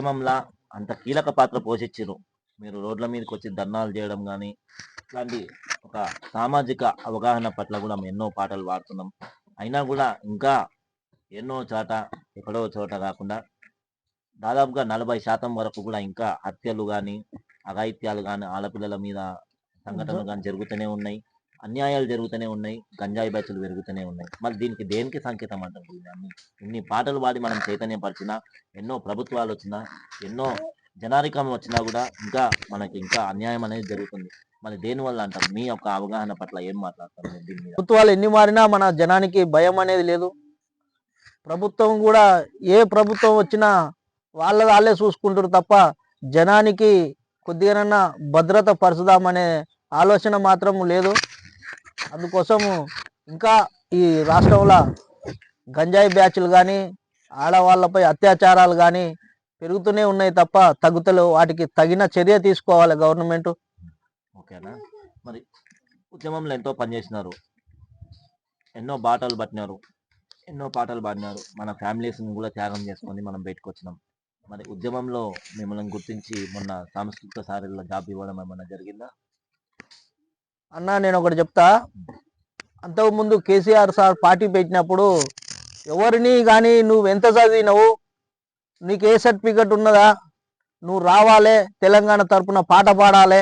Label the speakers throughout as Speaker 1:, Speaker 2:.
Speaker 1: ఉద్యమంలా అంత కీలక పాత్ర పోషించారు మీరు రోడ్ల మీదకి వచ్చి ధర్నాలు చేయడం కానీ ఇట్లాంటి ఒక సామాజిక అవగాహన పట్ల కూడా మేము ఎన్నో పాటలు పాడుతున్నాం అయినా కూడా ఇంకా ఎన్నో చోట ఎక్కడో చోట కాకుండా దాదాపుగా నలభై శాతం వరకు కూడా ఇంకా హత్యలు కానీ అఘాయిత్యాలు కానీ ఆడపిల్లల మీద సంఘటనలు కానీ జరుగుతూనే ఉన్నాయి. అన్యాయాలు జరుగుతూనే ఉన్నాయి గంజాయి బ్యాచ్లు పెరుగుతూనే ఉన్నాయి. మరి దీనికి దేనికి సంకేతం అంటారు ఇన్ని పాటలు పాడి మనం చైతన్యపరిచినా ఎన్నో ప్రభుత్వాలు వచ్చినా ఎన్నో జనారికం వచ్చినా కూడా ఇంకా మనకి ఇంకా అన్యాయం అనేది జరుగుతుంది. మరి దేని వల్ల అంటారు? మీ యొక్క అవగాహన పట్ల ఏం మాట్లాడతారు దీని మీద?
Speaker 2: ప్రభుత్వాలు ఎన్ని మారినా మన జనానికి భయం అనేది లేదు. ప్రభుత్వం కూడా ఏ ప్రభుత్వం వచ్చినా వాళ్ళ వాళ్ళే చూసుకుంటారు తప్ప జనానికి కొద్దిగానన్నా భద్రత పరచుదామనే ఆలోచన మాత్రం లేదు. అందుకోసము ఇంకా ఈ రాష్ట్రంలో గంజాయి బ్యాచ్లు కానీ ఆడవాళ్ళపై అత్యాచారాలు కానీ పెరుగుతూనే ఉన్నాయి తప్ప తగ్గుతలు వాటికి తగిన చర్య తీసుకోవాలి గవర్నమెంట్.
Speaker 1: ఓకేనా? మరి ఉద్యమంలో ఎంతో పనిచేసినారు ఎన్నో బాటలు పట్టినారు. ఎన్నో పాటలు పాడినారు. మన ఫ్యామిలీస్ని కూడా త్యాగం చేసుకొని మనం బయటకు వచ్చినాం మరి ఉద్యమంలో మిమ్మల్ని గుర్తించి మొన్న సాంస్కృతిక సారీల్లో జాబ్ ఇవ్వడం ఏమైనా జరిగిందా?
Speaker 2: అన్న నేను ఒకటి చెప్తా. అంతకుముందు కేసీఆర్ సార్ పార్టీ పెట్టినప్పుడు ఎవరిని కానీ నువ్వు ఎంత చదివినవు నీకు ఏ సర్టిఫికెట్ ఉన్నదా నువ్వు రావాలే తెలంగాణ తరపున పాట పాడాలి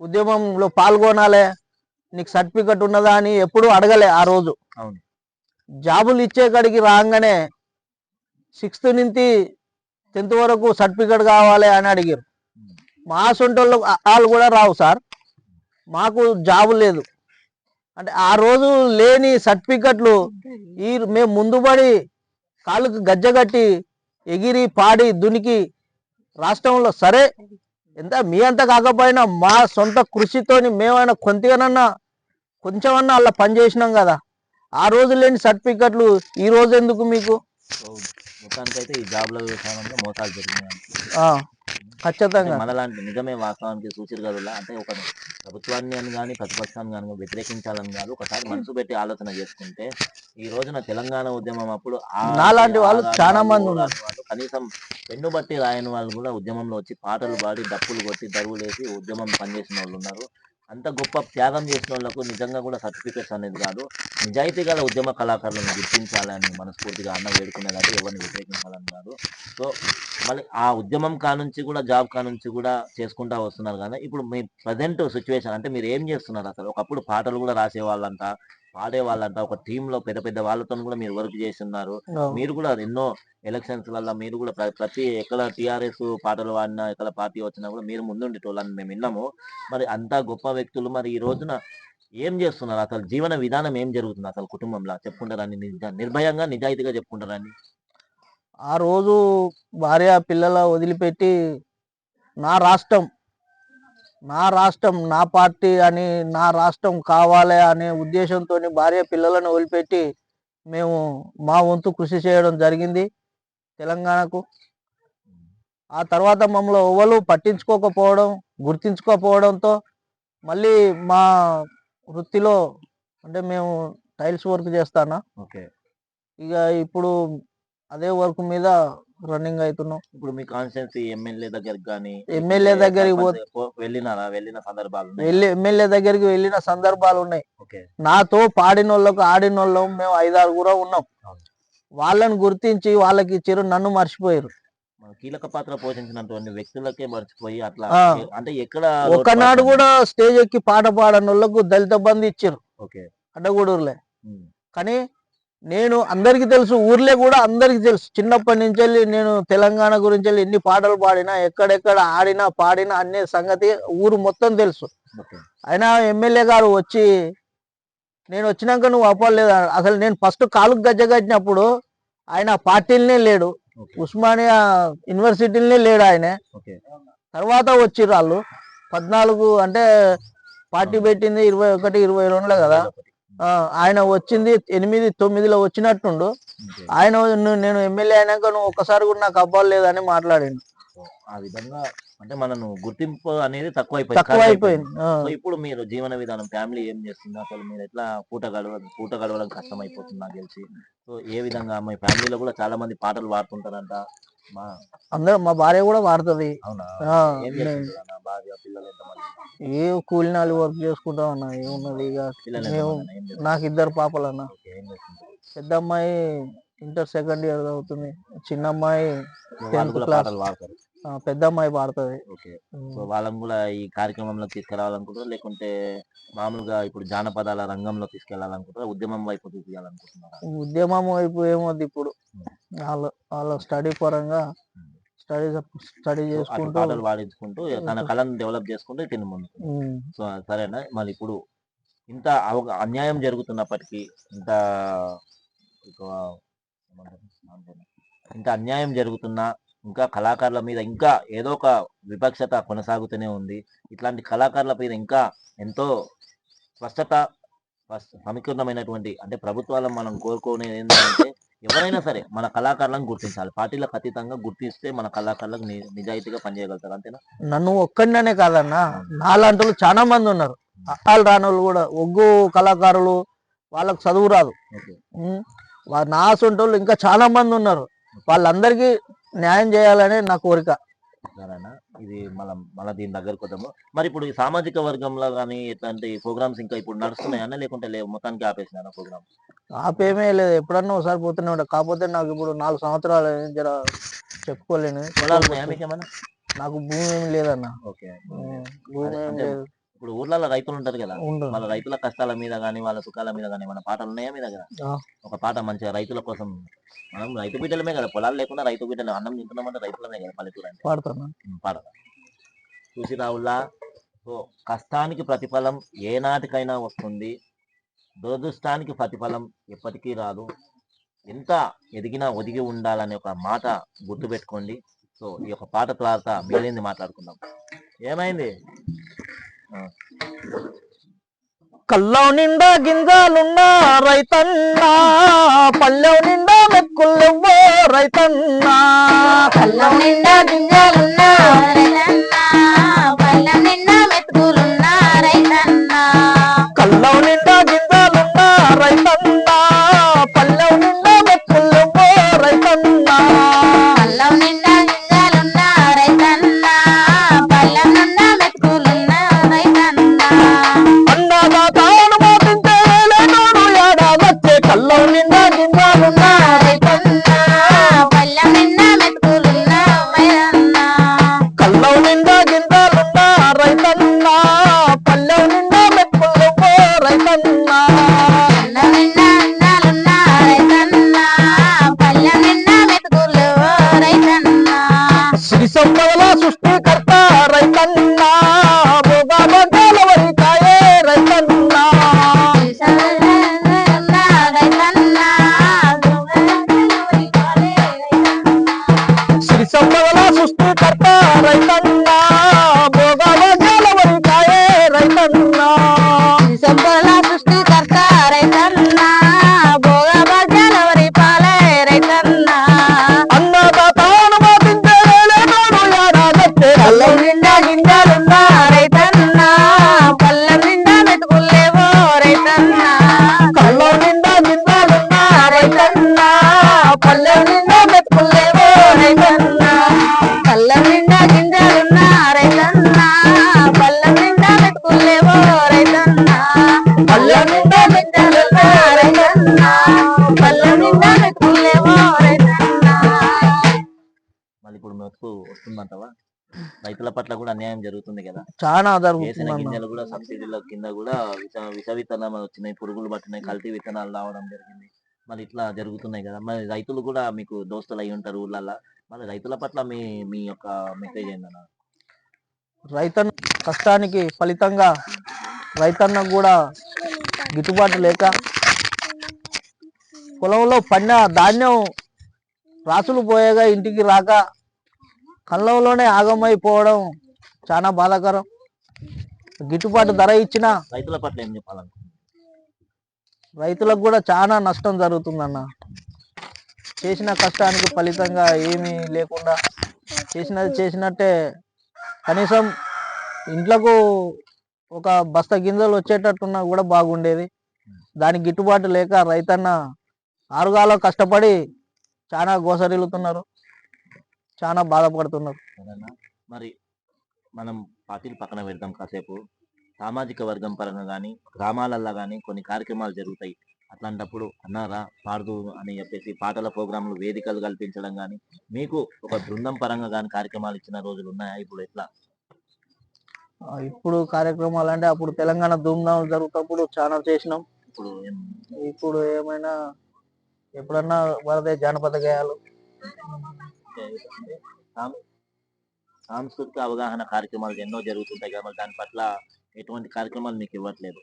Speaker 2: ఉద్యమంలో పాల్గొనాలి నీకు సర్టిఫికెట్ ఉన్నదా అని ఎప్పుడు అడగలే ఆ రోజు. జాబులు ఇచ్చే కాడికి రాగానే సిక్స్త్ నుంచి టెన్త్ వరకు సర్టిఫికెట్ కావాలి అని అడిగారు మా సొంటోళ్ళు వాళ్ళు కూడా రావు సార్. మాకు జాబు లేదు. అంటే ఆ రోజు లేని సర్టిఫికెట్లు ఈ మేము ముందు పడి కాళ్ళకు గజ్జగట్టి ఎగిరి పాడి దునికి రాష్ట్రంలో సరే. ఎంత మీ అంత కాకపోయినా మా సొంత కృషితోని మేమైనా కొంతగానన్నా కొంచెమన్నా అలా పని చేసినాం కదా. ఆ రోజు లేని సర్టిఫికెట్లు ఈ రోజు ఎందుకు మీకు?
Speaker 1: మొత్తానికైతే ఈ జాబ్ల విధానంలో మోసాలు జరిగినాయి.
Speaker 2: ఖచ్చితంగా.
Speaker 1: మనలాంటి నిజమే వాస్తవానికి సూచిరు కదా అంటే ఒక ప్రభుత్వాన్ని అని కానీ ప్రతిపక్షాన్ని కానీ వ్యతిరేకించాలని కాదు. ఒకసారి మనసు పెట్టి ఆలోచన చేసుకుంటే ఈ రోజున తెలంగాణ ఉద్యమం అప్పుడు
Speaker 2: నాలాంటి వాళ్ళు చాలా మంది ఉన్నారు.
Speaker 1: వాళ్ళు కనీసం పెన్ను బట్టి రాయని వాళ్ళు కూడా ఉద్యమంలో వచ్చి పాటలు పాడి డప్పులు కొట్టి దరువులేసి ఉద్యమం పనిచేసిన వాళ్ళు ఉన్నారు. అంత గొప్ప త్యాగం చేసిన వాళ్ళకు నిజంగా కూడా సర్టిఫికేట్స్ అనేది కాదు. నిజాయితీ గల ఉద్యమ కళాకారులను గుర్తించాలని మనస్ఫూర్తిగా అన్న వేడుకునేదాన్ని ఎవరిని వ్యతిరేకించాలని కాదు. సో మళ్ళీ ఆ ఉద్యమం కానుంచి కూడా జాబ్ కానుంచి కూడా చేసుకుంటా వస్తున్నారు కానీ ఇప్పుడు మీ ప్రజెంట్ సిచ్యువేషన్ అంటే మీరు ఏం చేస్తున్నారు అసలు? ఒకప్పుడు పాటలు కూడా రాసేవాళ్ళంట. పాడే వాళ్ళంట ఒక టీమ్లో పెద్ద పెద్ద వాళ్ళతో కూడా మీరు వర్క్ చేస్తున్నారు. మీరు కూడా ఎన్నో ఎలక్షన్స్ వల్ల మీరు కూడా ప్ర- ప్రతి ఎక్కడ టిఆర్ఎస్ పాటలు పాడినా ఎక్కడ పార్టీ వచ్చినా కూడా మీరు ముందుండేటోళ్ళని మేము విన్నాము. మరి అంత గొప్ప వ్యక్తులు. మరి ఈ రోజున ఏం చేస్తున్నారు? అసలు జీవన విధానం ఏం జరుగుతుంది అసలు కుటుంబంలో? చెప్పుకుంటారని నిర్భయంగా నిజాయితీగా చెప్పుకుంటారని
Speaker 2: ఆ రోజు భార్య పిల్లల వదిలిపెట్టి నా రాష్ట్రం నా రాష్ట్రం నా పార్టీ అని నా రాష్ట్రం కావాలి అనే ఉద్దేశంతో భార్య పిల్లలను వదిలిపెట్టి మేము మా వంతు కృషి చేయడం జరిగింది తెలంగాణకు. ఆ తర్వాత మమ్మల్ని ఎవరు పట్టించుకోకపోవడం గుర్తించుకోకపోవడంతో మళ్ళీ మా వృత్తిలో అంటే మేము టైల్స్ వర్క్ చేస్తానా?
Speaker 1: ఓకే.
Speaker 2: ఇక ఇప్పుడు అదే వర్క్ మీద రన్నింగ్ అవుతున్నాం
Speaker 1: ఇప్పుడు మీ కాన్స్టిట్యున్సీ ఎమ్మెల్యే దగ్గరికి కానీ
Speaker 2: ఎమ్మెల్యే దగ్గరికి పో
Speaker 1: వెళ్ళినారా? వెళ్ళిన సందర్భాలు ఉన్నాయా?
Speaker 2: వెళ్ళి ఎమ్మెల్యే దగ్గరికి వెళ్ళిన సందర్భాలు ఉన్నాయి. నాతో పాడిన వాళ్ళకు ఆడిన వాళ్ళం మేము ఐదారు కూడా ఉన్నాం. వాళ్ళని గుర్తించి వాళ్ళకి ఇచ్చారు నన్ను మర్చిపోయారు.
Speaker 1: కీలక పాత్ర పోషించినటువంటి వ్యక్తులకే మర్చిపోయి అట్లా. అంటే ఎక్కడ
Speaker 2: ఒకనాడు కూడా స్టేజ్ ఎక్కి పాట పాడని వాళ్ళకు దళిత బంధు ఇచ్చారు.
Speaker 1: ఓకే.
Speaker 2: అడ్డగూడూరులే.
Speaker 1: ఉమ్.
Speaker 2: కానీ నేను అందరికి తెలుసు ఊర్లే కూడా అందరికి తెలుసు. చిన్నప్పటి నుంచి వెళ్ళి నేను తెలంగాణ గురించి వెళ్ళి ఎన్ని పాటలు పాడినా ఎక్కడెక్కడ ఆడినా పాడినా అనే సంగతి ఊరు మొత్తం తెలుసు. అయినా ఎమ్మెల్యే గారు వచ్చి నేను వచ్చినాక నువ్వు అవ్వలేదు. అసలు నేను ఫస్ట్ కాలుకు గజ్జ కట్టినప్పుడు ఆయన పార్టీలనే లేడు. ఉస్మానియా యూనివర్సిటీలనే లేడు ఆయన. తర్వాత వచ్చిర్రు వాళ్ళు. పద్నాలుగు అంటే పార్టీ పెట్టింది ఇరవై ఒకటి ఇరవై రెండులో కదా. ఆయన వచ్చింది ఎనిమిది తొమ్మిదిలో వచ్చినట్టుండు. ఆయన నేను ఎమ్మెల్యే అయినాక నువ్వు ఒక్కసారి కూడా నాకు అవ్వలేదని మాట్లాడిండు.
Speaker 1: సో ఆ విధంగా అంటే మనను గుర్తింపు అనేది తక్కువైపోయింది.
Speaker 2: తక్కువ అయిపోయింది
Speaker 1: ఇప్పుడు మీరు జీవన విధానం ఫ్యామిలీ ఏం చేస్తుంది? అసలు మీరు ఎట్లా పూట గడవ పూట గడవడం కష్టం అయిపోతుంది నాకు తెలిసి. సో ఏ విధంగా? మీ ఫ్యామిలీలో కూడా చాలా మంది పాటలు పాడుతుంటారంట.
Speaker 2: అందరూ మా భార్య కూడా వాడుతుంది
Speaker 1: ఏం
Speaker 2: ఏ కూలినాలి వర్క్ చేసుకుంటా అన్న? ఏమున్నది ఇక? నాకు ఇద్దరు పాపలు అన్న? పెద్ద అమ్మాయి ఇంటర్ సెకండ్ ఇయర్ చదువుతుంది చిన్న అమ్మాయి
Speaker 1: వాళ్ళు
Speaker 2: Tenth పెద్ద అమ్మాయి పాడుతుంది.
Speaker 1: ఓకే. సో వాళ్ళని కూడా ఈ కార్యక్రమంలో తీసుకురావాలనుకుంటారా లేకుంటే మామూలుగా ఇప్పుడు జానపదాల రంగంలో తీసుకెళ్ళాలనుకుంటారా ఉద్యమం వైపు తీసుకెళ్ళాలనుకుంటున్నారా
Speaker 2: ఉద్యమం వైపు ఏమొద్దు ఇప్పుడు. వాళ్ళ వాళ్ళ స్టడీ పరంగా స్టడీ స్టడీ చేసుకుంటూ
Speaker 1: పాటలు పాడించుకుంటూ తన కళను డెవలప్ చేసుకుంటూ తిని ముందు సో సరేనా? మళ్ళీ ఇప్పుడు ఇంత అన్యాయం జరుగుతున్నప్పటికీ ఇంత? ఇంత అన్యాయం జరుగుతున్నా ఇంకా కళాకారుల మీద ఇంకా ఏదో ఒక విపక్షత కొనసాగుతూనే ఉంది. ఇట్లాంటి కళాకారుల మీద ఇంకా ఎంతో స్పష్టత స్పష్ట- సమీకరణమైనటువంటి అంటే ప్రభుత్వాలను మనం కోరుకునేది ఏంటంటే ఎవరైనా సరే మన కళాకారులను గుర్తించాలి. పార్టీలకు అతీతంగా గుర్తిస్తే మన కళాకారులకు నిజాయితీగా పనిచేయగలుగుతారు. అంతేనా?
Speaker 2: నన్ను ఒక్కడినే కాదన్నా నాలాంటి చాలా మంది ఉన్నారు. అక్కాలు రాని వాళ్ళు కూడా ఒగ్గు కళాకారులు వాళ్ళకు చదువు రాదు. నా సొంటోళ్ళు ఇంకా చాలా మంది ఉన్నారు. వాళ్ళందరికీ న్యాయం చేయాలనే నా కోరిక.
Speaker 1: ఇది మళ్ళీ మళ్ళీ దీని దగ్గరకు వద్దాము. మరి ఇప్పుడు ఈ సామాజిక వర్గంలో కానీ ఇట్లాంటి ప్రోగ్రామ్స్ ఇంకా ఇప్పుడు నడుస్తున్నాయన్నా లేకుంటే లేవు? మొత్తానికి ఆపేసినారా ప్రోగ్రామ్?
Speaker 2: ఆపేమే లేదు. ఎప్పుడన్నా ఒకసారి పోతూనే ఉంటా. కాకపోతే నాకు ఇప్పుడు నాలుగు సంవత్సరాలు జర చెప్పుకోలేను. నాకు భూమి ఏమి లేదన్న.
Speaker 1: ఓకే.
Speaker 2: భూమి ఏమి లేదు.
Speaker 1: ఇప్పుడు ఊర్లలో రైతులు ఉంటారు కదా. వాళ్ళ రైతుల కష్టాల మీద కానీ వాళ్ళ సుఖాల మీద కానీ మన పాటలు ఉన్నాయా మీ దగ్గర. ఒక పాట మంచిగా రైతుల కోసం మనం రైతు బిడ్డలమే కదా పొలాలు లేకుండా రైతు బిడ్డలు అన్నం తింటున్నామంటే రైతులమే కదా పల్లెటూరు అంటే
Speaker 2: పాడుతాను?
Speaker 1: ఉమ్, పాడదా చూసి రావుల్లా సో కష్టానికి ప్రతిఫలం ఏ నాటికైనా వస్తుంది. దురదృష్టానికి ప్రతిఫలం ఎప్పటికీ రాదు. ఎంత ఎదిగినా ఒదిగి ఉండాలనే ఒక మాట గుర్తుపెట్టుకోండి. సో ఈ యొక్క పాట తర్వాత మిగిలింది మాట్లాడుకుందాం. ఏమైంది?
Speaker 2: కల్లో నిండా గింజలున్నా రైతన్నా పల్లెం నిండా మెక్కులెవ్వో రైతన్నా
Speaker 3: కళ్ళం నిండా గింజలున్నా రైతన్నా
Speaker 2: చాలా
Speaker 1: గింజలు కూడా సబ్సిడీల కింద కూడా విష విష విత్తనాలు వచ్చినాయి పురుగులు పట్టినాయి కల్తీ విత్తనాలు రావడం జరిగింది. మరి ఇట్లా జరుగుతున్నాయి కదా. మరి రైతులు కూడా మీకు దోస్తులు అయి ఉంటారు ఊళ్ళల్లో మరి రైతుల పట్ల మీ మీ యొక్క మెసేజ్ ఏందన్న?
Speaker 2: రైతన్న కష్టానికి ఫలితంగా రైతన్నకు కూడా గిట్టుబాటు లేక పొలంలో పండిన ధాన్యం రాసులు పోయేగా ఇంటికి రాక కళ్ళంలోనే ఆగమైపోవడం చాలా బాధాకరం. గిట్టుబాటు ధర ఇచ్చిన
Speaker 1: రైతుల పట్ల ఏం చెప్పాలనుకుంటున్నారు?
Speaker 2: రైతులకు కూడా చాలా నష్టం జరుగుతుందన్న. చేసిన కష్టానికి ఫలితంగా ఏమీ లేకుండా చేసినది చేసినట్టే కనీసం ఇంట్లకు ఒక బస్త గింజలు వచ్చేటట్టున్నా కూడా బాగుండేది. దానికి గిట్టుబాటు లేక రైతన్న ఆరుగాలో కష్టపడి చాలా గోసరిల్లుతున్నారు. చాలా బాధపడుతున్నారు.
Speaker 1: మరి మనం పార్టీలు పక్కన పెడతాం కాసేపు. సామాజిక వర్గం పరంగా కానీ గ్రామాలల్లో కానీ కొన్ని కార్యక్రమాలు జరుగుతాయి. అట్లాంటప్పుడు అన్నారా పాడుతూ అని చెప్పేసి పాటల ప్రోగ్రాంలు వేదికలు కల్పించడం కానీ మీకు ఒక బృందం పరంగా కానీ కార్యక్రమాలు ఇచ్చిన రోజులు ఉన్నాయా? ఇప్పుడు ఎట్లా?
Speaker 2: ఇప్పుడు కార్యక్రమాలు అంటే అప్పుడు తెలంగాణ ధూమ్ధాం జరుగుతున్నప్పుడు చాలా చేసినాం.
Speaker 1: ఇప్పుడు
Speaker 2: ఇప్పుడు ఏమైనా ఎప్పుడన్నా వరదే జానపద గేయాలు.
Speaker 1: సాంస్కృతిక అవగాహన కార్యక్రమాలు ఎన్నో జరుగుతుంటాయి కదా మరి దాని పట్ల ఎటువంటి కార్యక్రమాలు మీకు ఇవ్వట్లేదు?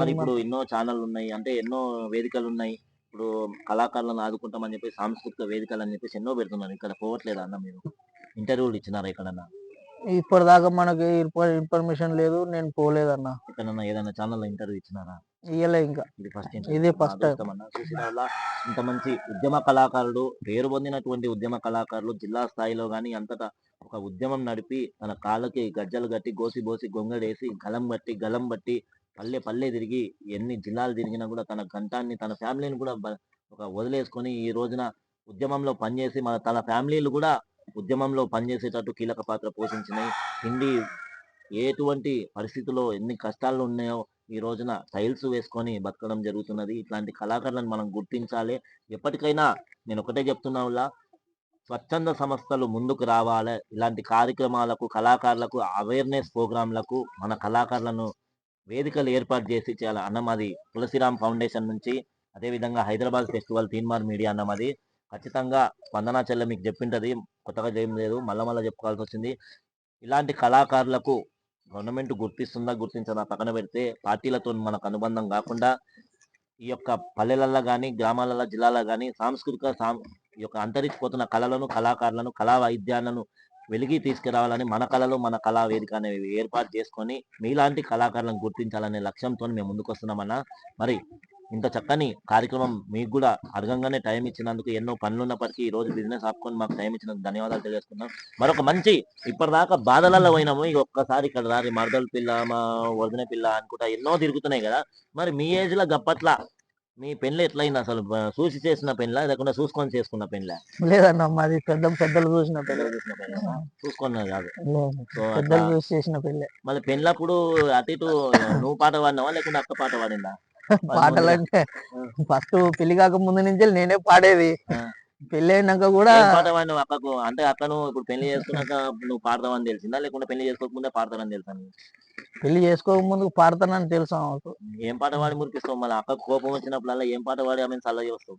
Speaker 1: మరి ఇప్పుడు ఎన్నో ఛానల్ ఉన్నాయి అంటే ఎన్నో వేదికలు ఉన్నాయి ఇప్పుడు కళాకారులను ఆదుకుంటామని చెప్పి సాంస్కృతిక వేదికలు అని చెప్పేసి ఎన్నో పెడుతున్నారు. ఇక్కడ పోవట్లేదు అన్న మీరు? ఇంటర్వ్యూలు ఇచ్చినారా ఎక్కడన్నా?
Speaker 2: ఇప్పటిదాకా మనకి ఇన్ఫర్మేషన్ లేదు నేను పోలేదన్న.
Speaker 1: ఎక్కడన్నా ఏదైనా ఛానల్ ఇంటర్వ్యూ ఇచ్చినారా?
Speaker 2: ఇయ్యలే ఇంకా.
Speaker 1: ఇది ఫస్ట్
Speaker 2: ఇదే
Speaker 1: వల్ల ఇంత మంచి ఉద్యమ కళాకారుడు పేరు పొందినటువంటి ఉద్యమ కళాకారులు జిల్లా స్థాయిలో గానీ అంతటా ఒక ఉద్యమం నడిపి తన కాళ్ళకి గజ్జలు కట్టి గోసి బోసి గొంగడేసి గలం బట్టి గలం బట్టి పల్లె పల్లె తిరిగి ఎన్ని జిల్లాలు తిరిగినా కూడా తన గంటాన్ని తన ఫ్యామిలీని కూడా ఒక వదిలేసుకొని ఈ రోజున ఉద్యమంలో పనిచేసి మన తన ఫ్యామిలీలు కూడా ఉద్యమంలో పనిచేసేటట్టు కీలక పాత్ర పోషించినాయి హిందీ ఎటువంటి పరిస్థితుల్లో ఎన్ని కష్టాలు ఉన్నాయో ఈ రోజున టైల్స్ వేసుకొని బతకడం జరుగుతున్నది. ఇట్లాంటి కళాకారులను మనం గుర్తించాలి. ఎప్పటికైనా నేను ఒకటే చెప్తున్నా స్వచ్ఛంద సంస్థలు ముందుకు రావాలి. ఇలాంటి కార్యక్రమాలకు కళాకారులకు అవేర్నెస్ ప్రోగ్రాంలకు మన కళాకారులను వేదికలు ఏర్పాటు చేసి చేయాలి అన్నమాది తులసిరామ్ ఫౌండేషన్ నుంచి అదేవిధంగా హైదరాబాద్ ఫెస్టివల్ తీన్మార్ మీడియా అన్నమాది ఖచ్చితంగా వందనా చెల్లె మీకు చెప్పింటది. కొత్తగా చేయడం లేదు. మళ్ళా మళ్ళీ చెప్పుకోవాల్సి వచ్చింది. ఇలాంటి కళాకారులకు గవర్నమెంట్ గుర్తిస్తుందా గుర్తించదా పక్కన పెడితే పార్టీలతో మనకు అనుబంధం కాకుండా ఈ యొక్క పల్లెలలో కానీ గ్రామాలలో జిల్లాలో కానీ సాంస్కృతిక ఈ యొక్క అంతరించిపోతున్న కళలను కళాకారులను కళా వాయిద్యాలను వెలిగి తీసుకురావాలని మన కళలు మన కళా వేదిక అనేవి ఏర్పాటు చేసుకొని మీలాంటి కళాకారులను గుర్తించాలనే లక్ష్యంతో మేము ముందుకు వస్తున్నామన్నా మరి ఇంత చక్కని కార్యక్రమం మీకు కూడా అడగంగానే టైం ఇచ్చినందుకు ఎన్నో పనులు ఉన్నప్పటికీ ఈ రోజు బిజినెస్ ఆపుకొని మాకు టైం ఇచ్చినందుకు ధన్యవాదాలు తెలియజేస్తున్నాం మరొక మంచి ఇప్పటిదాకా బాధలలో పోయినాము. ఇక ఒక్కసారి ఇక్కడ రారి మరదల పిల్ల మా వదిన పిల్ల అనుకుంటా ఎన్నో తిరుగుతున్నాయి కదా. మరి మీ ఏజ్లో గప్పట్ల మీ పెళ్ళి ఎట్లయింది అసలు? చూసి చేసిన పెళ్ళ లేకుండా చూసుకొని చేసుకున్న పెళ్ళ
Speaker 2: లేదన్న మాది పెద్ద పెద్దలు చూసిన
Speaker 1: చూసుకున్నది కాదు.
Speaker 2: పెద్దలు చూసి చేసిన పెళ్ళి
Speaker 1: మళ్ళీ పెళ్ళప్పుడు అటు ఇటు నువ్వు పాట పాడినావా? లేకుంటే అక్క పాట పాడిందా?
Speaker 2: పాటలు అంటే ఫస్ట్ పెళ్ళి కాక ముందు నుంచి నేనే పాడేది. పెళ్ళి అయినాక కూడా
Speaker 1: పాడినావు అక్కకు అంటే అక్కను ఇప్పుడు పెళ్ళి చేసుకున్నాక నువ్వు పాడతావని తెలిసిందా? లేకుంటే పెళ్ళి చేసుకోకముందే పాడతానని తెలుసా?
Speaker 2: పెళ్ళి చేసుకోక ముందు పాడతానని తెలుసు
Speaker 1: ఏం పాట పాడి మురికిస్తావు మళ్ళీ? అక్కకు కోపం వచ్చినప్పుడల్లా ఏం పాట పాడి ఆమె చల్ల చేస్తావు?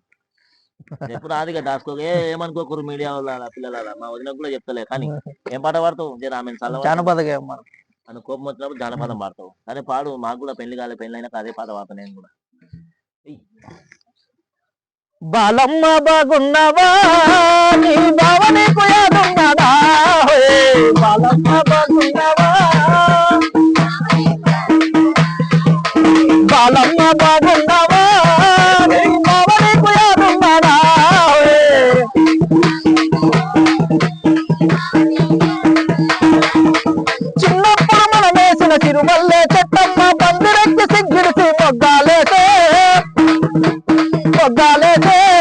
Speaker 1: ఎప్పుడు ఆదిగా దాచుకో ఏ ఏమనుకోకరు మీడియా వాళ్ళ పిల్లల మా వదిన కూడా చెప్తలే కానీ ఏం పాట పాడతావు? జర ఆమె చల్ల
Speaker 2: జానపద
Speaker 1: అని కోపం వచ్చినప్పుడు జానపదం పాడతావు. సరే పాడు మాకు కూడా పెళ్ళి కాలే పెళ్ళి అయినాక అదే పాట పాడతా నేను కూడా.
Speaker 2: బాలమ్మ బాగున్నావా? నీ బావ నీకు యాదున్నాడా బాలమ్మ బాగున్నావా? బాలమ్మ బాగున్నావా? నీ బావ నీకు యాదున్నాడా చిన్నప్పుడు మనం వేసిన తిరుమల్లే ọ̀gbà lẹ́dẹ́.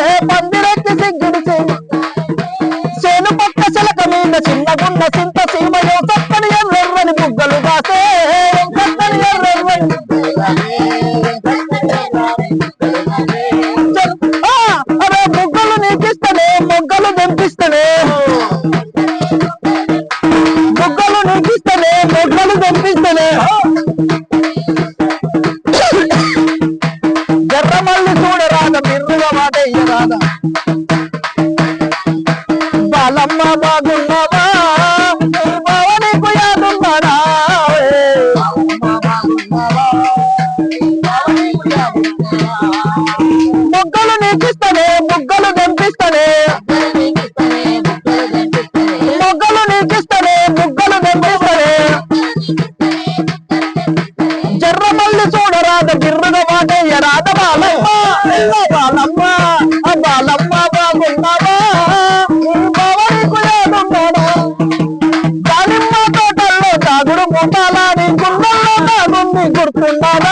Speaker 2: తాగుడు ముఠాలాడి గుండెల్లో తాగుంది గుర్తున్నాడా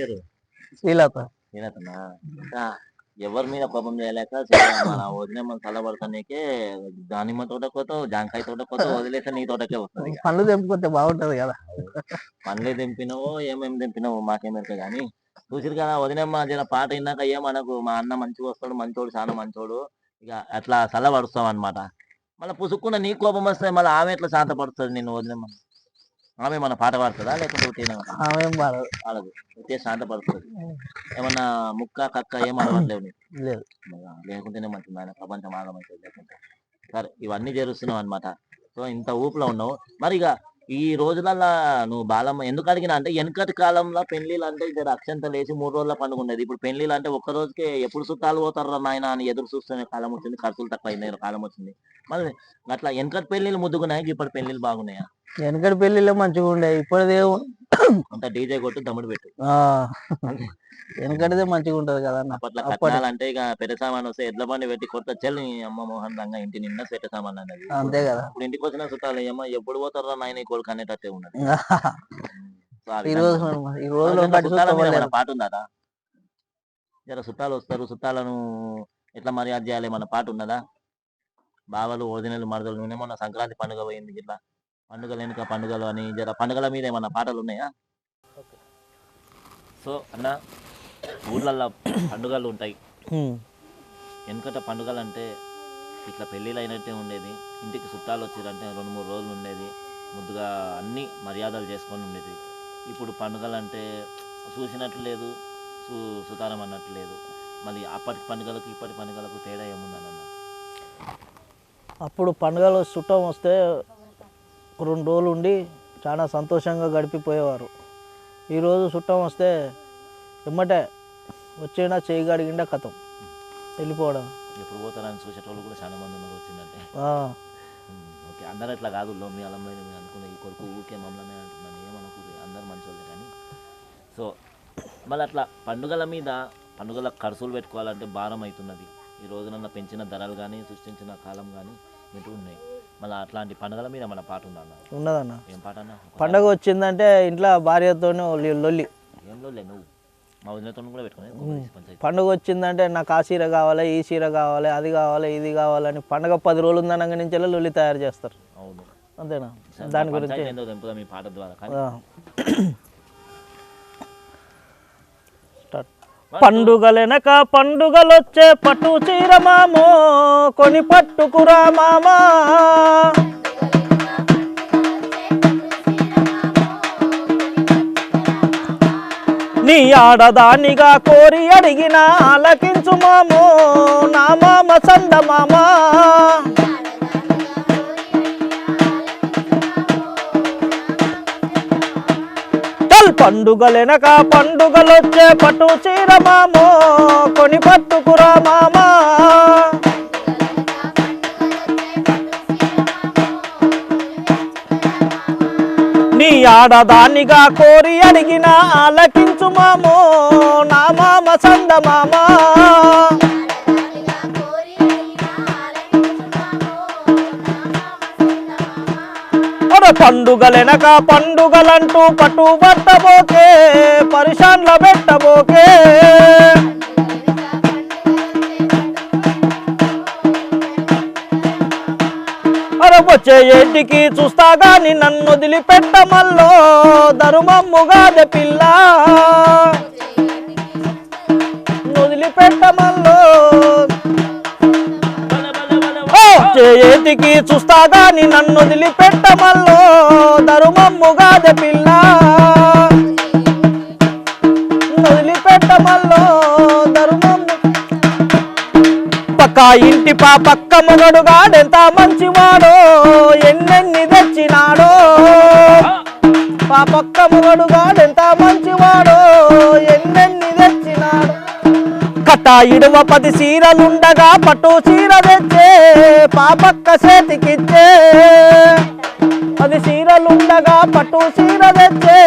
Speaker 1: పేరు?
Speaker 2: శ్రీలత.
Speaker 1: ఇంకా ఎవరి మీద కోపం చేయలేక మన వదిన మన చల్లబడతానికే దానిమ్మ తోట కోత జాంకాయ తోట కోత వదిలేస్తే నీ తోటకే వస్తుంది.
Speaker 2: పనులు తెంపుకుంటే బాగుంటది కదా.
Speaker 1: పండ్లే తెంపినవో ఏమేమి తెంపినవో మాకేమెరక కానీ చూసిరు కదా వదినమ్మ జర పాట విన్నాక ఏమనకు? మా అన్న మంచిగా వస్తాడు మంచోడు చాలా మంచోడు. ఇక అట్లా చల్లబడుస్తాం అనమాట మళ్ళీ పుసుక్కున్న నీ కోపం వస్తే మళ్ళీ ఆమె ఎట్లా శాంతపడుతుంది నిన్ను వదినమ్మ? ఆమె మన పాట పాడుతుందా? లేకపోతే ఉట్టినా
Speaker 2: ఆమె
Speaker 1: పాడదు. ఉట్టే శాంతపడుతుంది ఏమన్నా ముక్క కక్క ఏం అలవాట్లేవు నీకు?
Speaker 2: లేదు.
Speaker 1: లేకుంటేనే మంచిది. ఆయన ప్రపంచం ఆగమైతుంది లేకుంటే. సరే ఇవన్నీ చేరుస్తున్నావు అనమాట సో ఇంత ఊపులో ఉన్నావు. మరి ఇక ఈ రోజులల్లా నువ్వు బాలమ్మ ఎందుకు అడిగినా అంటే వెనకటి కాలంలో పెళ్ళిలు అంటే జర అక్షంత లేచి మూడు రోజుల పండుగ ఉండేది ఇప్పుడు పెళ్ళిలు అంటే ఒక్క రోజుకే ఎప్పుడు చుట్టాలు పోతారు నాయన అని ఎదురు చూస్తున్న కాలం వచ్చింది. ఖర్చులు తక్కువ కాలం వచ్చింది. మరి అట్లా వెనకటి పెళ్ళిలు ముద్దుగున్నాయి? ఇప్పుడు పెళ్ళిలు బాగున్నాయా?
Speaker 2: వెనకటి పెళ్ళిలో మంచిగా ఉండే ఇప్పుడుదేమో
Speaker 1: అంత డీజే కొట్టు దమ్ముడు పెట్టు.
Speaker 2: వెనకటిదే మంచిగా ఉంటది కదా
Speaker 1: అప్పట్లో అంటే ఇక పెద్ద సామాన్ వస్తే ఎడ్ల బండి పెట్టి కొత్త చెల్లి అమ్మ మోహన్ రంగా ఇంటి నిండా పెద్ద సామాన్ అన్నది.
Speaker 2: అంతే కదా.
Speaker 1: ఇప్పుడు ఇంటికి వచ్చిన చుట్టాలు ఏమో ఎప్పుడు పోతారా నాయన కొడుకు అనేటట్టే ఉన్నది?
Speaker 2: ఈ రోజు ఈ
Speaker 1: ఏమైనా పాట ఉందా జర చుట్టాలు వస్తారు చుట్టాలను ఎట్లా మర్యాద చేయాలి మన పాట ఉన్నదా? బావలు ఓదినలు మరదలు నూనె మొన్న సంక్రాంతి పండుగ పోయింది ఇట్లా పండుగలు వెనుక పండుగలు అని జర పండుగల మీద ఏమన్నా పాటలు ఉన్నాయా సో అన్న ఊర్లల్లో పండుగలు ఉంటాయి. వెనుకట పండుగలు అంటే ఇట్లా పెళ్ళిళ్ళు అయినట్టే ఉండేది. ఇంటికి చుట్టాలు వచ్చిరంటే రెండు మూడు రోజులు ఉండేది. ముద్దుగా అన్ని మర్యాదలు చేసుకొని ఉండేది. ఇప్పుడు పండుగలు అంటే చూసినట్లు లేదు సు సుతారం అన్నట్లు లేదు. మళ్ళీ అప్పటి పండుగలకు ఇప్పటి పండుగలకు తేడా ఏముందని అన్న
Speaker 2: అప్పుడు పండుగలు చుట్టం వస్తే రెండు రోజులు ఉండి చాలా సంతోషంగా గడిపిపోయేవారు. ఈరోజు చుట్టం వస్తే ఎమ్మటే వచ్చినా చేయి గడిగిండా కథం వెళ్ళిపోవడం.
Speaker 1: ఎప్పుడు పోతారని చూసేటోళ్ళు కూడా చాలా మంది ఉన్నారు వచ్చిందంటే. ఓకే. అందరూ అట్లా కాదు మీ అలంలో మీరు అనుకున్న ఈ కొడుకు ఊకే మమ్మల్ని అంటున్నాను ఏమనుకుంది అందరు మంచోళ్ళే కానీ. సో మళ్ళీ అట్లా పండుగల మీద పండుగల ఖర్చులు పెట్టుకోవాలంటే భారం అవుతున్నది. ఈ రోజున పెంచిన ధరలు కానీ సృష్టించిన కాలం కానీ వింటూ ఉన్నాయి. మళ్ళీ అట్లాంటి పండుగల మీద మన పాట ఉందా అన్న?
Speaker 2: ఉన్నదన్న.
Speaker 1: ఏం పాట అన్న?
Speaker 2: పండగ వచ్చిందంటే ఇంట్లో భార్యతోనే లొల్లి- లొల్లి.
Speaker 1: ఏం లే నువ్వు? మా వదినతో కూడా పెట్టుకునే పంచాయతీ.
Speaker 2: పండుగ వచ్చిందంటే నాకు ఆ చీర కావాలి ఈ చీర కావాలి అది కావాలి ఇది కావాలని పండగ పది రోజులు ఉందనగా నుంచి లొల్లి తయారు చేస్తారు.
Speaker 1: అవును.
Speaker 2: అంతేనా? దాని గురించి
Speaker 1: పాట ద్వారా కానీ
Speaker 2: ఆ. స్టార్ట్. పండుగలెనక పండుగలొచ్చే పట్టు చీర మామో కొని పట్టుకురా మామా. నీ ఆడదానిగా కోరి అడిగిన ఆలకించు మామో నా మామ సంద మామా. పండుగలెనక పండుగలొచ్చే పట్టు చీర మామో కొని పట్టుకురా మామా. నీ ఆడదానిగా కోరి అడిగిన ఆలకించు మామో నా మామ సంద మామ. పండుగలెనక పండుగలంటూ పట్టు పట్టబోకే పరిశాన్ల పెట్టబోకే. అర వచ్చే ఏంటికి చూస్తా గాని నన్ను వదిలిపెట్టమల్లో ధర్మమ్ముగాదే పిల్ల. వదిలిపెట్టమల్లో చేతికి చూస్తాదా గాని నన్ను వదిలిపెట్టమల్లో ధర్మమ్ముగాదే పిల్ల. వదిలిపెట్టమల్లో తరుమమ్ము. పక్క ఇంటి పా పక్క మొగడుగాడెంత మంచివాడో ఎన్నెన్ని తెచ్చినాడో. పా పక్క మొగడుగాడెంత మంచి ఇడువ పది చీరలుండగా పట్టు చీర తెచ్చే పాపక్క చేతికిచ్చే. పది చీరలుండగా పట్టు చీర తెచ్చే.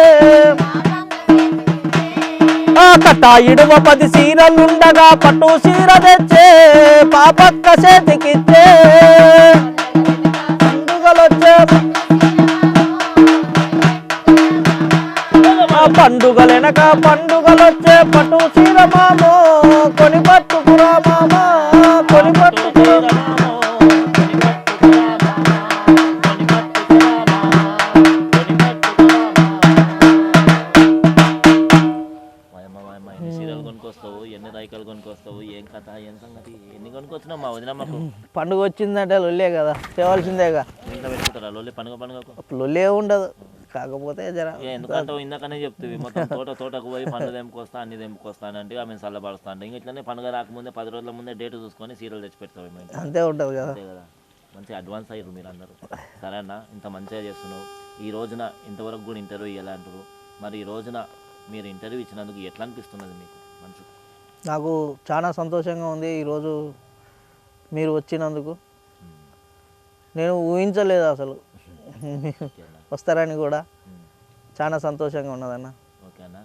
Speaker 2: ఆ కట్ట ఇడువ పది చీరలుండగా పట్టు చీర తెచ్చే పాపక్క చేతికిచ్చే. పండుగలొచ్చే ఆ పండుగలెనక పండుగలొచ్చే పట్టు చీర మామ.
Speaker 1: కొనుక్కొస్తావు? ఎన్ని రైకలు కొనుక్కొస్తావు? ఏం కథ? ఏం సంగతి? ఎన్ని కొనుక్కొచ్చినావు మా వదినమ్మకు
Speaker 2: పండుగ వచ్చిందంటే లొల్లే కదా తేవాల్సిందేగా
Speaker 1: ఇంట్లో పెట్టుకుంటారా? లోలి పండుగ పండుగకు?
Speaker 2: లొల్లే ఉండదు కాకపోతే జర
Speaker 1: ఎందుకంటే ఇందాకనే చెప్తుంది మొత్తం తోట తోటకు పోయి పండ్లు తెంపుకొస్తా అన్ని తెంపుకొస్తా అని అంటే ఆమె చల్లబడుస్తా అంటే ఇంక ఇట్లనే పండుగ రాకముందే పది రోజుల ముందే డేట్ చూసుకొని సీరియల్ తెచ్చి ఇంట్లో.
Speaker 2: అంతే ఉంటుంది కదా.
Speaker 1: అంతే కదా. మంచి అడ్వాన్స్ అయ్యారు మీరు అందరూ సరే అన్న ఇంత మంచిగా చేస్తున్నావు. ఈ రోజున ఇంతవరకు కూడా ఇంటర్వ్యూ ఇవ్వాలి అంటారు మరి ఈ రోజున మీరు ఇంటర్వ్యూ ఇచ్చినందుకు ఎట్లా అనిపిస్తున్నది మీకు?
Speaker 2: నాకు చాలా సంతోషంగా ఉంది ఈరోజు మీరు వచ్చినందుకు. నేను ఊహించలేదు అసలు. వస్తారని కూడా. చాలా సంతోషంగా ఉన్నదన్న.
Speaker 1: ఓకే అన్న.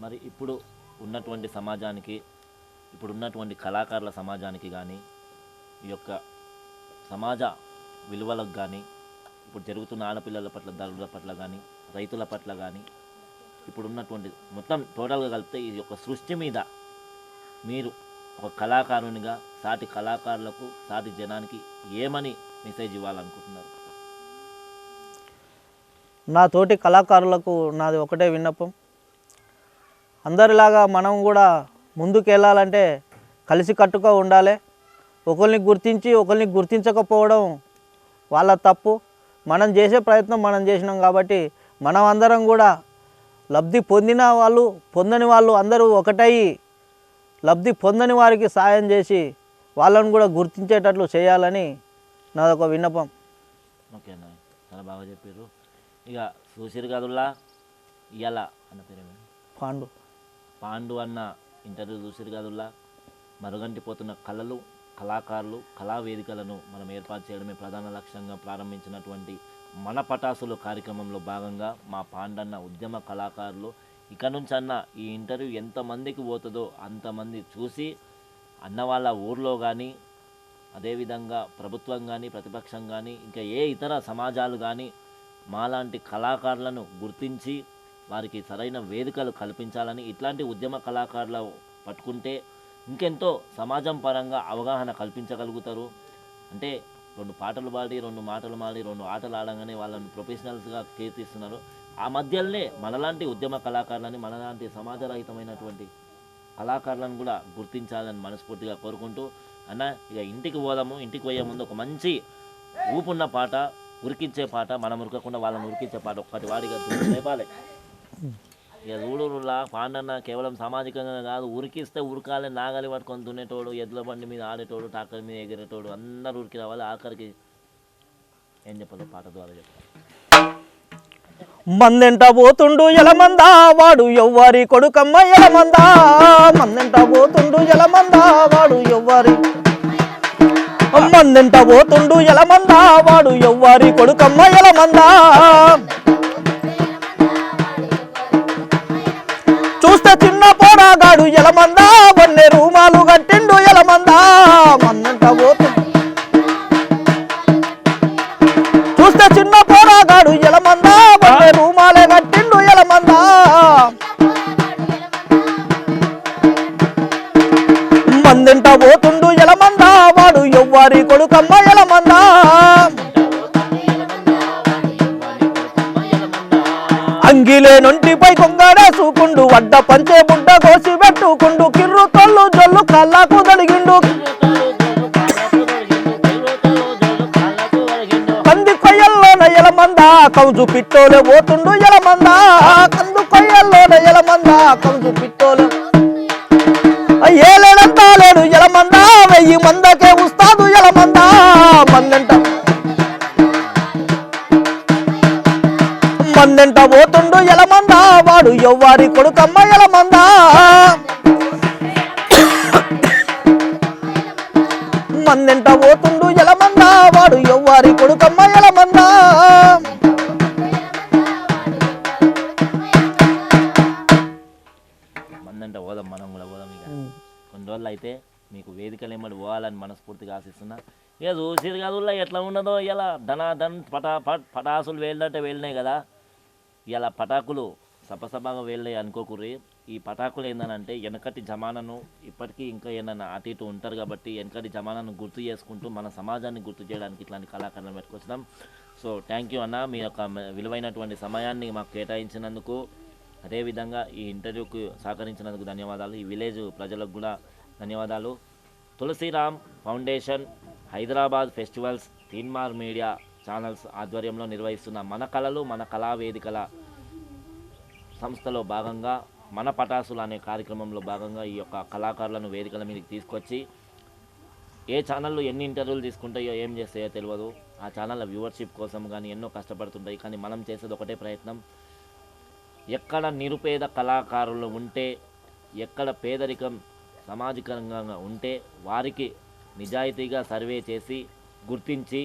Speaker 1: మరి ఇప్పుడు ఉన్నటువంటి సమాజానికి ఇప్పుడు ఉన్నటువంటి కళాకారుల సమాజానికి కానీ ఈ యొక్క సమాజ విలువలకు కానీ ఇప్పుడు జరుగుతున్న ఆడపిల్లల పట్ల దళుల పట్ల కానీ రైతుల పట్ల కానీ ఇప్పుడు ఉన్నటువంటి మొత్తం టోటల్గా కలిపితే ఈ యొక్క సృష్టి మీద మీరు ఒక కళాకారునిగా సాటి కళాకారులకు సాటి జనానికి ఏమని మెసేజ్ ఇవ్వాలనుకుంటున్నారు?
Speaker 2: నా తోటి కళాకారులకు నాది ఒకటే విన్నపం. అందరిలాగా మనం కూడా ముందుకు వెళ్ళాలంటే కలిసికట్టుగా ఉండాలి. ఒకరిని గుర్తించి ఒకరిని గుర్తించకపోవడం వాళ్ళ తప్పు. మనం చేసే ప్రయత్నం మనం చేసినాం కాబట్టి మనం అందరం కూడా లబ్ధి పొందిన వాళ్ళు పొందని వాళ్ళు అందరూ ఒకటయ్యి లబ్ధి పొందని వారికి సాయం చేసి వాళ్ళని కూడా గుర్తించేటట్లు చేయాలని నాదొక విన్నపం.
Speaker 1: ఓకే అన్న చాలా బాగా చెప్పారు. ఇక చూసిరు కదుల్లా ఇయ్యాల అన్న పేరేమి
Speaker 2: పాండు.
Speaker 1: పాండు అన్న ఇంటర్వ్యూ చూసిరు కదుల్లా మరుగంటిపోతున్న కళలు కళాకారులు కళా వేదికలను మనం ఏర్పాటు చేయడమే ప్రధాన లక్ష్యంగా ప్రారంభించినటువంటి మన పటాసులు కార్యక్రమంలో భాగంగా మా పాండన్న ఉద్యమ కళాకారులు ఇక నుంచి అన్న ఈ ఇంటర్వ్యూ ఎంతమందికి పోతుందో అంతమంది చూసి అన్న వాళ్ళ ఊర్లో కానీ అదేవిధంగా ప్రభుత్వం కానీ ప్రతిపక్షం కానీ ఇంకా ఏ ఇతర సమాజాలు కానీ మాలాంటి కళాకారులను గుర్తించి వారికి సరైన వేదికలు కల్పించాలని ఇట్లాంటి ఉద్యమ కళాకారులు పట్టుకుంటే ఇంకెంతో సమాజం పరంగా అవగాహన కల్పించగలుగుతారు. అంటే రెండు పాటలు పాడి రెండు మాటలు మాడి రెండు ఆటలు ఆడంగానే వాళ్ళని ప్రొఫెషనల్స్గా కీర్తిస్తున్నారు. ఆ మధ్యలోనే మనలాంటి ఉద్యమ కళాకారులని మనలాంటి సమాజరహితమైనటువంటి కళాకారులను కూడా గుర్తించాలని మనస్ఫూర్తిగా కోరుకుంటూ అన్న ఇక ఇంటికి పోదాము ఇంటికి పోయే ముందు ఒక మంచి ఊపున్న పాట ఉరికించే పాట మనం ఉరకకుండా వాళ్ళని ఉరికించే పాట ఒక్కటి వాడిగా లేపాలి. ఇక చూడులా పాండన్న కేవలం సామాజికంగా కాదు ఉరికిస్తే ఉరకాలి నాగలి పట్టుకొని దున్నేటోడు ఎద్దుల బండి మీద ఆడేటోడు టాకర్ మీద ఎగిరేటోడు అందరు ఉరికి రావాలి ఆఖరికి ఏం చెప్పాలి పాట ద్వారా చెప్పాలి.
Speaker 2: మందెంట పోతుండు ఎలమందా వాడు ఎవ్వరి కొడుకమ్మ ఎలమందా మందెంట పోతుండు ఎలమందా వాడు ఎవ్వరి మందెంట పోతుండు ఎలమందా వాడు ఎవ్వరి కొడుకమ్మ ఎలమందా చూస్తే చిన్న పోరాగాడు ఎలమందా? వన్నె రూమాలు కట్టిండు ఎలమందా? మన్నంట పోతు చూస్తే చిన్న పోరాగాడు ఎలమందా? వన్నె రూమాలే కట్టిండు ఎలమందా? మందింట పోతుండు ఎలమందా? వాడు ఎవ్వరి కొడుకమ్మ ఎలమందా? అంగిలే నొంటిపై కొంగాడేసుకుండు వడ్డ పంచే బుడ్డ కోసి పెట్టుకుండు కిర్రు తొల్లు జొల్లు కళ్ళకు దడిగిండు కంది కొయ్యల్లోన ఎలమంద కౌజు పిట్టోలే పోతుండు ఎలమంద కందు కొయ్యల్లోన ఎలమంద కౌజు పిట్టోలే. ఏలేడంతా లేడు ఎలమంద వెయ్యి మందకే ఉస్తాదు ఎలమంద మందంట మందెంట పోతుండు ఎలమందా వాడు ఎవ్వారి కొడుకమ్మ ఎలమందా మందెంట పోతుండు ఎలమందా వాడు ఎవ్వారి కొడుకమ్మ ఎలమందా మందెంట పోదాం మనం కూడా పోదాం ఇక.
Speaker 1: కొన్ని అయితే మీకు వేదికలు ఏమని పోవాలని మనస్ఫూర్తిగా ఆశిస్తున్నా. ఇక చూసేది కాదు ఎట్లా ఉన్నదో ఇలా ధనాధన్ పటా పటాసులు వేలినట్టే వెళ్ళినాయి కదా. ఇలా పటాకులు సపసపాగా వెళ్ళాయి అనుకోకుర్రి. ఈ పటాకులు ఏందనంటే వెనకటి జమానాను ఇప్పటికీ ఇంకా ఏదైనా అటు ఇటు ఉంటారు కాబట్టి వెనకటి జమానాను గుర్తు చేసుకుంటూ మన సమాజాన్ని గుర్తు చేయడానికి ఇట్లాంటి కళాకారులను పెట్టుకొచ్చినాం. సో థ్యాంక్ యూ అన్న మీ యొక్క విలువైనటువంటి సమయాన్ని మాకు కేటాయించినందుకు. అదేవిధంగా ఈ ఇంటర్వ్యూకు సహకరించినందుకు ధన్యవాదాలు. ఈ విలేజ్ ప్రజలకు కూడా ధన్యవాదాలు. Tulasiram foundation Hyderabad festivals Teenmaar media channels ఆధ్వర్యంలో నిర్వహిస్తున్న మన కళలు మన కళా వేదికల సంస్థలో భాగంగా మన పటాసులు అనే కార్యక్రమంలో భాగంగా ఈ యొక్క కళాకారులను వేదికల మీదకి తీసుకొచ్చి ఏ ఛానళ్ళు ఎన్ని ఇంటర్వ్యూలు తీసుకుంటాయో ఏం చేస్తాయో తెలియదు. ఆ ఛానళ్ళ వ్యూవర్షిప్ కోసం కానీ ఎన్నో కష్టపడుతుంటాయి. కానీ మనం చేసేది ఒకటే ప్రయత్నం. ఎక్కడ నిరుపేద కళాకారులు ఉంటే ఎక్కడ పేదరికం సామాజికంగా ఉంటే వారికి నిజాయితీగా సర్వే చేసి గుర్తించి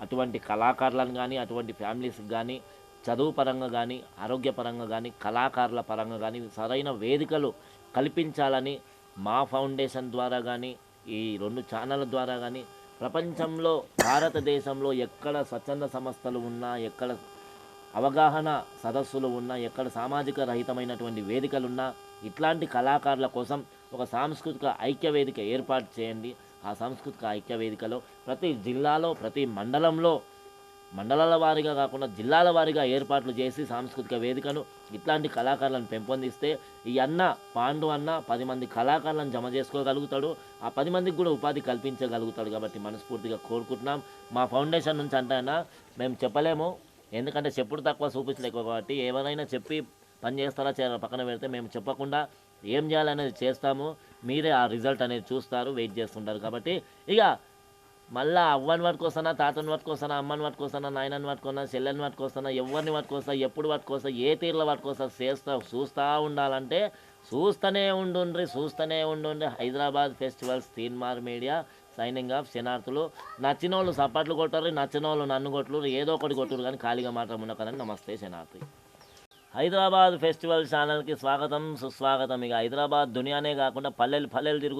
Speaker 1: అటువంటి కళాకారులను కానీ అటువంటి ఫ్యామిలీస్కి కానీ చదువు పరంగా కానీ ఆరోగ్యపరంగా కానీ కళాకారుల పరంగా కానీ సరైన వేదికలు కల్పించాలని మా ఫౌండేషన్ ద్వారా కానీ ఈ రెండు ఛానళ్ళ ద్వారా కానీ ప్రపంచంలో భారతదేశంలో ఎక్కడ స్వచ్ఛంద సంస్థలు ఉన్నా ఎక్కడ అవగాహన సదస్సులు ఉన్నా ఎక్కడ సామాజిక రహితమైనటువంటి వేదికలున్నా ఇట్లాంటి కళాకారుల కోసం ఒక సాంస్కృతిక ఐక్య వేదిక ఏర్పాటు చేయండి. ఆ సాంస్కృతిక ఐక్య వేదికలో ప్రతి జిల్లాలో ప్రతి మండలంలో మండలాల వారీగా కాకుండా జిల్లాల వారీగా ఏర్పాట్లు చేసి సాంస్కృతిక వేదికను ఇట్లాంటి కళాకారులను పెంపొందిస్తే ఈ అన్న పాండు అన్న పది మంది కళాకారులను జమ చేసుకోగలుగుతాడు. ఆ పది మందికి కూడా ఉపాధి కల్పించగలుగుతాడు కాబట్టి మనస్ఫూర్తిగా కోరుకుంటున్నాం. మా ఫౌండేషన్ నుంచి అంటే మేము చెప్పలేము. ఎందుకంటే చెప్పుడు తక్కువ చూపించలేక కాబట్టి ఎవరైనా చెప్పి పని చేస్తారా పక్కన పెడితే మేము చెప్పకుండా ఏం చేయాలనేది చేస్తాము. మీరే ఆ రిజల్ట్ అనేది చూస్తారు వెయిట్ చేస్తుంటారు కాబట్టి ఇక మళ్ళా అవ్వని పట్టుకొస్తానా తాతని పట్టుకొస్తానా అమ్మని పట్టుకొస్తానా నాయనని పట్టుకున్నా చెల్లెని పట్టుకొస్తానా ఎవరిని పట్టుకొస్తా ఎప్పుడు పట్టుకొస్తా ఏ తీరులో పట్టుకొస్తా చేస్తా చూస్తూ ఉండాలంటే చూస్తూనే ఉండుండ్రి చూస్తూనే ఉండుండ్రి. Hyderabad festivals Teenmaar media signing off శనార్థులు నచ్చిన వాళ్ళు సపాట్లు కొట్టరు నచ్చిన వాళ్ళు నన్ను కొట్టరు ఏదో ఒకటి కొట్టరు కానీ ఖాళీగా మాత్రం ఉండకని నమస్తే శనార్థి హైదరాబాద్ ఫెస్టివల్ ఛానల్కి స్వాగతం సుస్వాగతం. ఇక హైదరాబాద్ దునియానే కాకుండా పల్లెలు పల్లెలు తిరుగు